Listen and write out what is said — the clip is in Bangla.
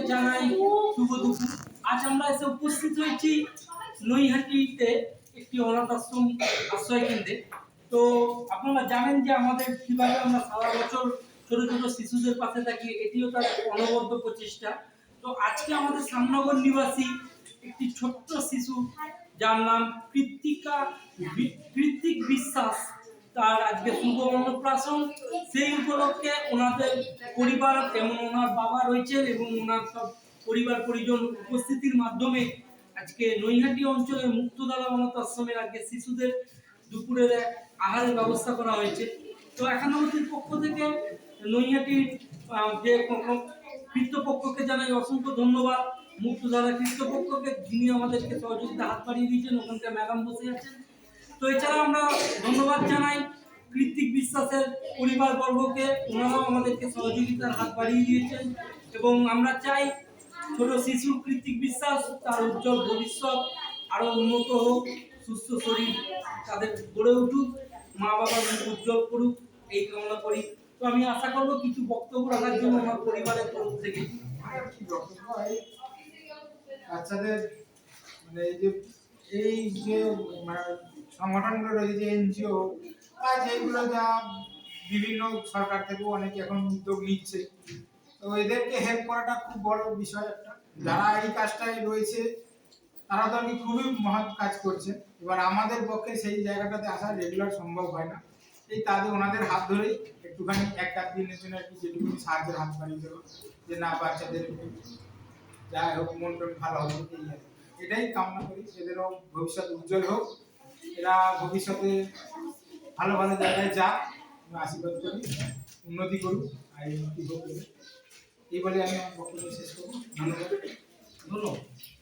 সকলকে জানাই। শুভ দুপুর। আজ আমরা এসে উপস্থিত হয়েছি নৈহাটিতে একটি অনাথ আশ্রম আশ্রয় কেন্দ্রে। তো আপনারা জানেন যে আমাদের কীভাবে আমরা সারা বছর ছোট ছোট শিশুদের পাশে থাকি, এটিও তার অনবদ্য প্রচেষ্টা। তো আজকে আমাদের সামনগর নিবাসী একটি ছোট্ট শিশু, যার নাম কৃত্তিকা কৃত্তিক বিশ্বাস। তার আজকে শুভ অন্নপ্রাশন সেই উপলক্ষে ওনাদের পরিবার এবং ওনার বাবা রয়েছেন এবং ওনার সব পরিবার পরিজন উপস্থিতির মাধ্যমে আজকে নৈহাটি অঞ্চলের মুক্তদালা অনাথ আশ্রমের আজকে শিশুদের দুপুরের আহারের ব্যবস্থা করা হয়েছে। তো এখন একান্নবতীর পক্ষ থেকে নৈহাটির যে ক- ক- কৃতপক্ষকে জানাই অসংখ্য ধন্যবাদ। মুক্তধারা কৃতপক্ষকে যিনি আমাদেরকে সহযোগিতা হাত বাড়িয়ে দিয়েছেন, ওখানকার ম্যাডাম বসে আছেন। তো এছাড়া আমরা ধন্যবাদ জানাই কৃত্তিক বিশ্বাসের পরিবারবর্গকে ওনারাও আমাদেরকে সহযোগিতার হাত বাড়িয়ে দিয়েছেন এবং আমরা চাই ছোট শিশু কৃত্তিক বিশ্বাস, তার উজ্জ্বল ভবিষ্যৎ আরও উন্নত হোক, সুস্থ শরীর তাদের গড়ে উঠুক মা মুখ উজ্জ্বল করুক, এই কামনা করি। তো আমি আশা করব কিছু বক্তব্য রাখার জন্য আমার পরিবারের তরফ থেকে। বাচ্চাদের মানে এই যে এই যে মানে সংগঠনগুলো রয়েছে এনজিও বা যেগুলো যা বিভিন্ন সরকার থেকেও অনেকে এখন উদ্যোগ নিচ্ছে। তো এদেরকে হেল্প করাটা খুব বড় বিষয় একটা। যারা এই কাজটায় রয়েছে, তারা তো কি খুবই মহৎ কাজ করছে। এবার আমাদের পক্ষে সেই জায়গাটাতে আসা রেগুলার সম্ভব হয় না। এই তাদের, ওনাদের হাত ধরেই একটুখানি এক আধ দিনের জন্য আর কি যেটুকু সাহায্যের হাত বাড়িয়ে দেবো। যে না, বাচ্চাদের যাই হোক মন ভালো হবে, এই আর। এটাই কামনা করি এদেরও ভবিষ্যৎ উজ্জ্বল হোক। এরা ভবিষ্যতে ভালো ভালো জায়গায় যাক আশীর্বাদ করি, উন্নতি করুক, আর উন্নতি হোক এই বলে আমি আমার বক্তব্য শেষ করব। ধন্যবাদ। ধন্যবাদ।